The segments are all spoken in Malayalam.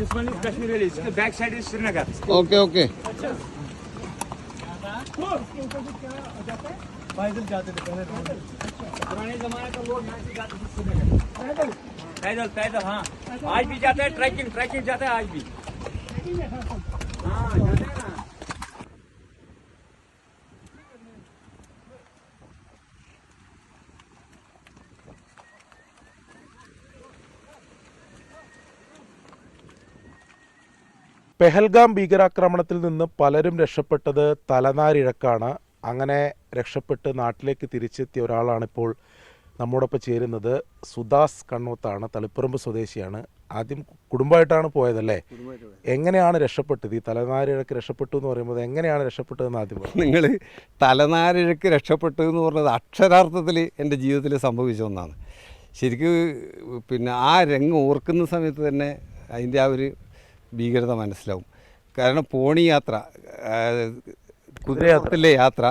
This one is Kashmir okay The पैदल जाते थे पहले पुराने जमाने का लोग से जाते थे श्रीनगर। पैदल पैदल हाँ। आज भी जाते हैं ट्रैकिंग ट्रैकिंग जाते हैं आज भी। हाँ, പെഹൽഗാം ഭീകരാക്രമണത്തിൽ നിന്ന് പലരും രക്ഷപ്പെട്ടത് തലനാരിഴക്കാണ്. അങ്ങനെ രക്ഷപ്പെട്ട് നാട്ടിലേക്ക് തിരിച്ചെത്തിയ ഒരാളാണിപ്പോൾ നമ്മോടൊപ്പം ചേരുന്നത്. സുദാസ് കണ്ണോത്താണ് തളിപ്പറമ്പ് സ്വദേശിയാണ്. ആദ്യം കുടുംബമായിട്ടാണ് പോയതല്ലേ? എങ്ങനെയാണ് രക്ഷപ്പെട്ടത്? ഈ തലനാരിഴക്ക് രക്ഷപ്പെട്ടു എന്ന് പറയുമ്പോൾ എങ്ങനെയാണ് രക്ഷപ്പെട്ടതെന്ന് ആദ്യം നിങ്ങൾ തലനാരിഴക്ക് രക്ഷപ്പെട്ടു എന്ന് പറഞ്ഞത് അക്ഷരാർത്ഥത്തിൽ എന്റെ ജീവിതത്തിൽ സംഭവിച്ച ഒന്നാണ്. ശരിക്കും പിന്നെ ആ രംഗം ഓർക്കുന്ന സമയത്ത് തന്നെ അതിന്റെ ആ ഒരു ഭീകരത മനസ്സിലാവും. കാരണം പോണി യാത്ര കുതിരയാത്രത്തിലെ യാത്ര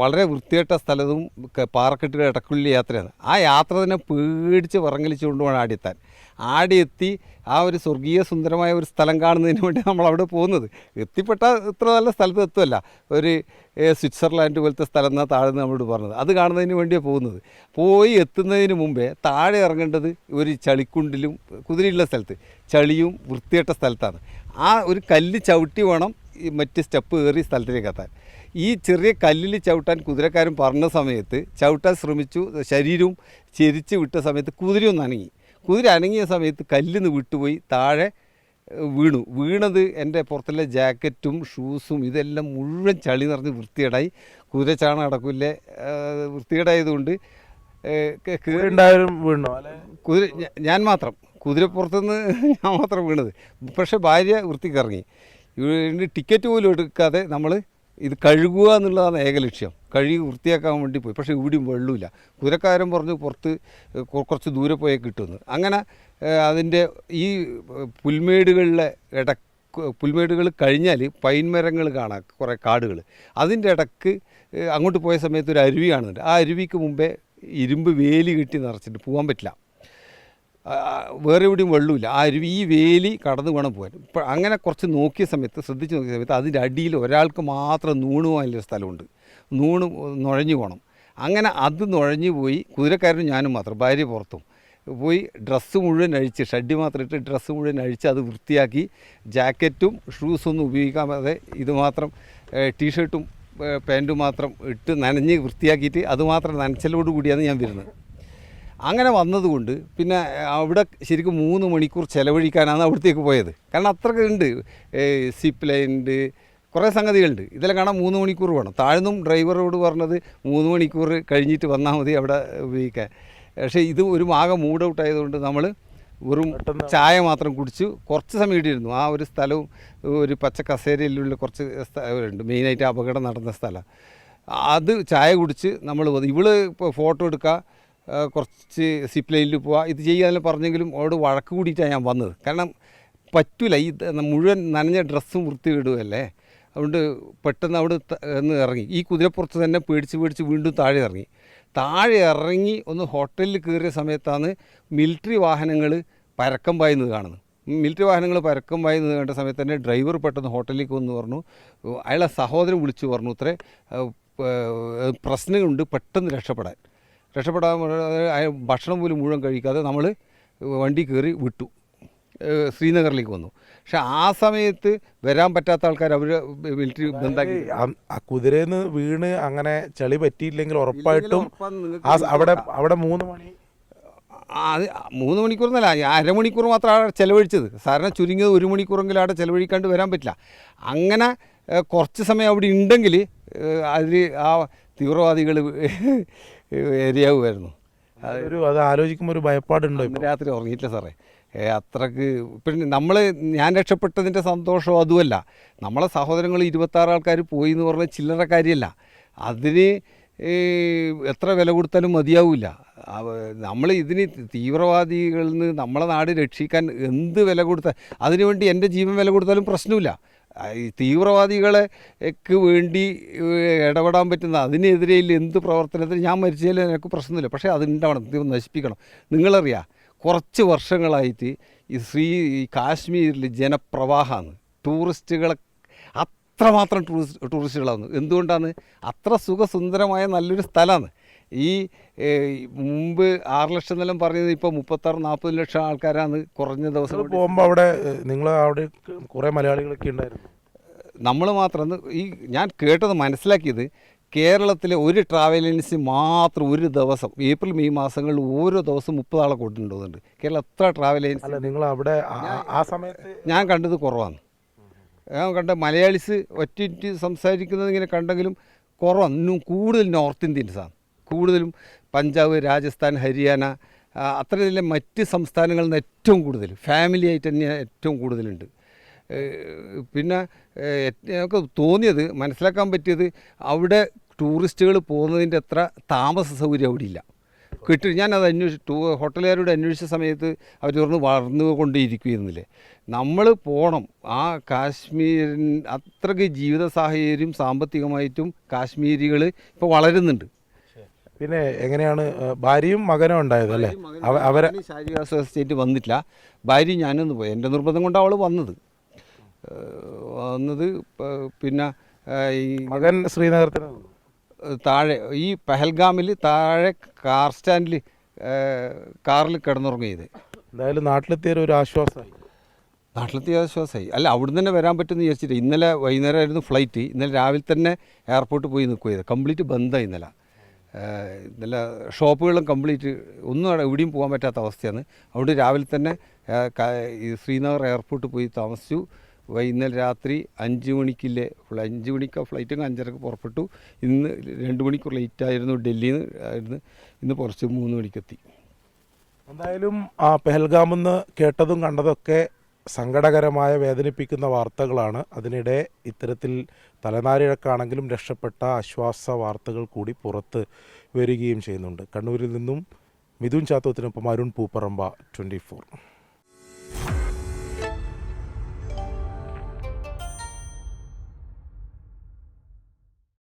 വളരെ വൃത്തികെട്ട സ്ഥലത്തും പാറക്കെട്ടുകൾ ഇടക്കുള്ളിലെ യാത്രയാണ്. ആ യാത്ര തന്നെ പേടിച്ച് പറങ്ങലിച്ചുകൊണ്ട് വേണം ആടിയെത്താൻ ആടിയെത്തി ആ ഒരു സ്വർഗീയ സുന്ദരമായ ഒരു സ്ഥലം കാണുന്നതിന് വേണ്ടി നമ്മൾ അവിടെ പോകുന്നത്. എത്തിപ്പെട്ട ഇത്ര നല്ല സ്ഥലത്ത് എത്തുമല്ല ഒരു സ്വിറ്റ്സർലാൻഡ് പോലത്തെ സ്ഥലം എന്നാണ് താഴെ നമ്മളോട് പറഞ്ഞത്. അത് കാണുന്നതിന് വേണ്ടിയാണ് പോകുന്നത്. പോയി എത്തുന്നതിന് മുമ്പേ താഴെ ഇറങ്ങേണ്ടത് ഒരു ചളിക്കുണ്ടിലും കുതിരയുള്ള സ്ഥലത്ത്. ചളിയും വൃത്തികെട്ട സ്ഥലത്താണ്. ആ ഒരു കല്ല് ചവിട്ടി വേണം മറ്റ് സ്റ്റെപ്പ് കയറി സ്ഥലത്തിലേക്ക് എത്താൻ ഈ ചെറിയ കല്ലിൽ ചവിട്ടാൻ കുതിരക്കാരൻ പറഞ്ഞ സമയത്ത് ചവിട്ടാൻ ശ്രമിച്ചു ശരീരവും ചെരിച്ച് വിട്ട സമയത്ത് കുതിരയും നനങ്ങി കുതിര അനങ്ങിയ സമയത്ത് കല്ലിന്ന് വിട്ടുപോയി താഴെ വീണു. വീണത് എന്റെ പുറത്തുള്ള ജാക്കറ്റും ഷൂസും ഇതെല്ലാം മുഴുവൻ ചളി നിറഞ്ഞ് വൃത്തികേടായി. കുതിര ചാണ അടക്കില്ലേ? വൃത്തികേടായതുകൊണ്ട് കുതിര ഞാൻ മാത്രം. കുതിരപ്പുറത്തുനിന്ന് ഞാൻ മാത്രം വീണത്. പക്ഷേ ഭാര്യ വൃത്തിക്കിറങ്ങി ടിക്കറ്റ് പോലും എടുക്കാതെ നമ്മൾ ഇത് കഴുകുക എന്നുള്ളതാണ് ഏക ലക്ഷ്യം. കഴുകി വൃത്തിയാക്കാൻ വേണ്ടി പോയി. പക്ഷേ ഇവിടെയും വെള്ളമില്ല. കുതിരക്കാരൻ പറഞ്ഞു പുറത്ത് കുറച്ച് ദൂരെ പോയേ കിട്ടുമെന്ന്. അങ്ങനെ അതിന്റെ ഈ പുൽമേടുകളിലെ ഇട പുൽമേടുകൾ കഴിഞ്ഞാൽ പൈൻ മരങ്ങൾ കാണാം കുറേ കാടുകൾ. അതിന്റെ ഇടയ്ക്ക് അങ്ങോട്ട് പോയ സമയത്ത് ഒരു അരുവി കാണുന്നുണ്ട്. ആ അരുവിക്ക് മുമ്പേ ഇരുമ്പ് വേലി കെട്ടി നിറച്ചിട്ട് പോകാൻ പറ്റില്ല. വേറെ എവിടെയും വെള്ളമില്ല. ആ അരുവി ഈ വേലി കടന്നു വേണം പോകാൻ. ഇപ്പം അങ്ങനെ കുറച്ച് നോക്കിയ സമയത്ത് ശ്രദ്ധിച്ച് നോക്കിയ സമയത്ത് അതിന്റെ അടിയിൽ ഒരാൾക്ക് മാത്രം നൂണ് പോകാനുള്ള സ്ഥലമുണ്ട്. നൂണ് നുഴഞ്ഞു പോകണം. അങ്ങനെ അത് നുഴഞ്ഞു പോയി കുതിരക്കാരനും ഞാനും മാത്രം ഭാര്യ പുറത്തും പോയി ഡ്രസ്സ് മുഴുവൻ അഴിച്ച് ഷഡ്ഡി മാത്രം ഇട്ട് ഡ്രസ്സ് മുഴുവൻ അഴിച്ച് അത് വൃത്തിയാക്കി ജാക്കറ്റും ഷൂസൊന്നും ഉപയോഗിക്കാതെ ഇത് മാത്രം ടീഷർട്ടും പാന്റും മാത്രം ഇട്ട് നനഞ്ഞ് വൃത്തിയാക്കിയിട്ട് അതുമാത്രം നനച്ചലോട് കൂടിയാണ് ഞാൻ വരുന്നത്. അങ്ങനെ വന്നതുകൊണ്ട് പിന്നെ അവിടെ ശരിക്കും മൂന്ന് മണിക്കൂർ ചിലവഴിക്കാനാണ് അവിടത്തേക്ക് പോയത്. കാരണം അത്രയ്ക്ക് ഉണ്ട്. സിപ്പ് ലൈൻ ഉണ്ട്. കുറേ സംഗതികളുണ്ട്. ഇതെല്ലാം കാണാൻ മൂന്ന് മണിക്കൂർ വേണം. താഴ്ന്നും ഡ്രൈവറോട് പറഞ്ഞത് മൂന്ന് മണിക്കൂർ കഴിഞ്ഞിട്ട് വന്നാൽ മതി അവിടെ ഉപയോഗിക്കാൻ. പക്ഷേ ഇത് ഒരു ആകെ മൂഡ് ഔട്ട് ആയതുകൊണ്ട് നമ്മൾ വെറും ചായ മാത്രം കുടിച്ചു കുറച്ച് സമയം ഇട്ടിരുന്നു ആ ഒരു സ്ഥലവും ഒരു പച്ച കസേരയിലുള്ള കുറച്ച് സ്ഥലമുണ്ട് മെയിനായിട്ട് അപകടം നടന്ന സ്ഥലം. അത് ചായ കുടിച്ച് നമ്മൾ ഇവൾ ഇപ്പോൾ ഫോട്ടോ എടുക്കുക. കുറച്ച് സിപ്പ് ലൈനിൽ പോവുക ഇത് ചെയ്യാനെല്ലാം പറഞ്ഞെങ്കിലും അവിടെ വഴക്ക് കൂടിയിട്ടാണ് ഞാൻ വന്നത്. കാരണം പറ്റൂല. ഈ മുഴുവൻ നനഞ്ഞ ഡ്രസ്സും വൃത്തിയിടുകയല്ലേ അതുകൊണ്ട് പെട്ടെന്ന് അവിടെ ഒന്ന് ഇറങ്ങി. ഈ കുതിരപ്പുറത്ത് തന്നെ പേടിച്ച് പേടിച്ച് വീണ്ടും താഴെ ഇറങ്ങി. താഴെ ഇറങ്ങി ഒന്ന് ഹോട്ടലിൽ കയറിയ സമയത്താണ് മിലിറ്ററി വാഹനങ്ങൾ പരക്കം പായുന്നത് കാണുന്നത്. മിലിറ്ററി വാഹനങ്ങൾ പരക്കം പായുന്നത് കണ്ട സമയത്ത് തന്നെ ഡ്രൈവർ പെട്ടെന്ന് ഹോട്ടലിലേക്ക് വന്ന് പറഞ്ഞു. അയാളെ സഹോദരൻ വിളിച്ചു പറഞ്ഞു. ഏഹ്, പ്രശ്നമുണ്ട് പെട്ടെന്ന് രക്ഷപ്പെടാൻ. രക്ഷപ്പെടാൻ ഭക്ഷണം പോലും മുഴുവൻ കഴിക്കാതെ നമ്മൾ വണ്ടി കയറി വിട്ടു. ശ്രീനഗറിലേക്ക് വന്നു. പക്ഷെ ആ സമയത്ത് വരാൻ പറ്റാത്ത ആൾക്കാർ അവർ മിലിറ്ററി ബന്ധാക്കി കുതിരയിൽ വീണ് അങ്ങനെ ചളി പറ്റിയില്ലെങ്കിൽ ഉറപ്പായിട്ടും ആ അവിടെ അവിടെ മൂന്ന് മണി അത് മൂന്ന് ഞാൻ അരമണിക്കൂർ മാത്രമാണ് അവിടെ ചിലവഴിച്ചത്. സാധാരണ ചുരുങ്ങിയത് ഒരു മണിക്കൂറെങ്കിലും അവിടെ ചിലവഴിക്കാണ്ട് വരാൻ പറ്റില്ല. അങ്ങനെ കുറച്ച് സമയം അവിടെ ഉണ്ടെങ്കിൽ അതിൽ ആ തീവ്രവാദികൾ ഏരിയാവുമായിരുന്നു. അതൊരു അത് ആലോചിക്കുമ്പോൾ ഒരു ഭയപ്പാടുണ്ടോ ഇന്ന് രാത്രി ഉറങ്ങിയിട്ടില്ല സാറേ. അത്രയ്ക്ക് പിന്നെ നമ്മൾ ഞാൻ രക്ഷപ്പെട്ടതിന്റെ സന്തോഷം അതുമല്ല. നമ്മളെ സഹോദരങ്ങൾ ഇരുപത്താറ് ആൾക്കാർ പോയി എന്ന് പറഞ്ഞാൽ ചില്ലറ കാര്യമല്ല അതിന് എത്ര വില കൊടുത്താലും മതിയാവില്ല. നമ്മൾ ഇതിന് തീവ്രവാദികളിൽ നിന്ന് നമ്മളെ നാട് രക്ഷിക്കാൻ എന്ത് വില കൊടുത്താൽ അതിനുവേണ്ടി എന്റെ ജീവൻ വില കൊടുത്താലും പ്രശ്നമില്ല. ഈ തീവ്രവാദികളെ ക്ക് വേണ്ടി ഇടപെടാൻ പറ്റുന്ന അതിനെതിരെ എന്ത് പ്രവർത്തനത്തിന് ഞാൻ മരിച്ചാലും എനിക്ക് പ്രശ്നമില്ല പക്ഷേ അത് ഉണ്ടാവണം ഇത് നശിപ്പിക്കണം. നിങ്ങളറിയാം കുറച്ച് വർഷങ്ങളായിട്ട് ഈ ശ്രീ കാശ്മീരിൽ ജനപ്രവാഹമാണ് ടൂറിസ്റ്റുകളെ അത്രമാത്രം ടൂറിസ്റ്റ് ടൂറിസ്റ്റുകളാണ് എന്തുകൊണ്ടാണ് അത്ര സുഖസുന്ദരമായ നല്ലൊരു സ്ഥലമാണ്. ഈ മുമ്പ് ആറ് ലക്ഷം നിലം പറഞ്ഞത് ഇപ്പോൾ മുപ്പത്താറ് നാൽപ്പത് ലക്ഷം ആൾക്കാരാണ് കുറഞ്ഞ ദിവസം പോകുമ്പോൾ അവിടെ നിങ്ങൾ അവിടെ കുറേ മലയാളികളൊക്കെ ഉണ്ടായിരുന്നു. നമ്മൾ മാത്രം ഈ ഞാൻ കേട്ടത് മനസ്സിലാക്കിയത് കേരളത്തിലെ ഒരു ട്രാവൽ ഏജൻസി മാത്രം ഒരു ദിവസം ഏപ്രിൽ മെയ് മാസങ്ങളിൽ ഓരോ ദിവസം മുപ്പത് ആളെ കൊണ്ടുപോകുന്നുണ്ട് കേരളം എത്ര ട്രാവൽ ഏജൻസി അല്ല നിങ്ങൾ അവിടെ ആ സമയത്ത് ഞാൻ കണ്ടത് കുറവാണ്. ഞാൻ കണ്ട മലയാളീസ് ഒറ്റ സംസാരിക്കുന്നത് ഇങ്ങനെ കണ്ടെങ്കിലും കുറവാണ്. ഇന്നും കൂടുതൽ നോർത്ത് ഇന്ത്യൻസാണ്. കൂടുതലും പഞ്ചാബ് രാജസ്ഥാൻ ഹരിയാന അത്രയിലെ മറ്റ് സംസ്ഥാനങ്ങളിൽ നിന്ന് ഏറ്റവും കൂടുതൽ ഫാമിലി ആയിട്ട് തന്നെ ഏറ്റവും കൂടുതലുണ്ട്. പിന്നെ നമുക്ക് തോന്നിയത് മനസ്സിലാക്കാൻ പറ്റിയത് അവിടെ ടൂറിസ്റ്റുകൾ പോകുന്നതിന്റെ അത്ര താമസ സൗകര്യം അവിടെ ഇല്ല. കിട്ടി ഞാനത് അന്വേഷിച്ചു ടൂ ഹോട്ടലുകാരോട് അന്വേഷിച്ച സമയത്ത് അവർ പറഞ്ഞു വളർന്നു കൊണ്ടേയിരിക്കുന്നില്ലേ നമ്മൾ പോകണം ആ കാശ്മീരിൻ അത്രയ്ക്ക് ജീവിത സാഹചര്യം സാമ്പത്തികമായിട്ടും കാശ്മീരികൾ ഇപ്പോൾ വളരുന്നുണ്ട്. പിന്നെ എങ്ങനെയാണ് ഭാര്യയും മകനും ഉണ്ടായത് അല്ലേ? അവരെ ശാരീരിക സ്റ്റേറ്റ് വന്നിട്ടില്ല. ഭാര്യ ഞാനൊന്ന് പോയി. എന്റെ നിർബന്ധം കൊണ്ടാണ് അവൾ വന്നത്. വന്നത് പിന്നെ ഈ മകൻ ശ്രീനഗരത്തിന് താഴെ ഈ പെഹൽഗാമിൽ താഴെ കാർ സ്റ്റാൻഡിൽ കാറിൽ കിടന്നുറങ്ങിയത്. എന്തായാലും നാട്ടിലെത്തിയ ഒരു ആശ്വാസമായി. നാട്ടിലെത്തിയ ആശ്വാസമായി. അല്ല അവിടുന്ന് തന്നെ വരാൻ പറ്റുമെന്ന് വിചാരിച്ചിട്ട് ഇന്നലെ വൈകുന്നേരമായിരുന്നു ഫ്ലൈറ്റ്. ഇന്നലെ രാവിലെ തന്നെ എയർപോർട്ടിൽ പോയി നിൽക്കുകയത് കംപ്ലീറ്റ് ബന്ധമായി ഇന്നലെ. ഇന്നലെ ഷോപ്പുകളും കംപ്ലീറ്റ് ഒന്നും എവിടെയും പോകാൻ പറ്റാത്ത അവസ്ഥയാണ്. അതുകൊണ്ട് രാവിലെ തന്നെ ശ്രീനഗർ എയർപോർട്ടിൽ പോയി താമസിച്ചു. ഇന്നലെ രാത്രി അഞ്ച് മണിക്കില്ലേ അഞ്ച് മണിക്ക് ഫ്ലൈറ്റ് അഞ്ചരക്ക് പുറപ്പെട്ടു. ഇന്ന് രണ്ട് മണിക്കൂർ ലേറ്റ് ആയിരുന്നു ഡൽഹിയിൽ നിന്ന് ആയിരുന്നു. ഇന്ന് പുറച്ച് മൂന്ന് മണിക്കെത്തി. എന്തായാലും ആ പെഹൽഗാമെന്ന് കേട്ടതും കണ്ടതൊക്കെ സങ്കടകരമായ വേദനിപ്പിക്കുന്ന വാർത്തകളാണ്. അതിനിടെ ഇത്തരത്തിൽ തലനാരിഴക്കാണെങ്കിലും രക്ഷപ്പെട്ട ആശ്വാസ വാർത്തകൾ കൂടി പുറത്ത് വരികയും ചെയ്യുന്നുണ്ട്. കണ്ണൂരിൽ നിന്നും മിഥുൻ ചാത്തോത്തിനൊപ്പം അരുൺ പൂപ്പറമ്പ ട്വന്റി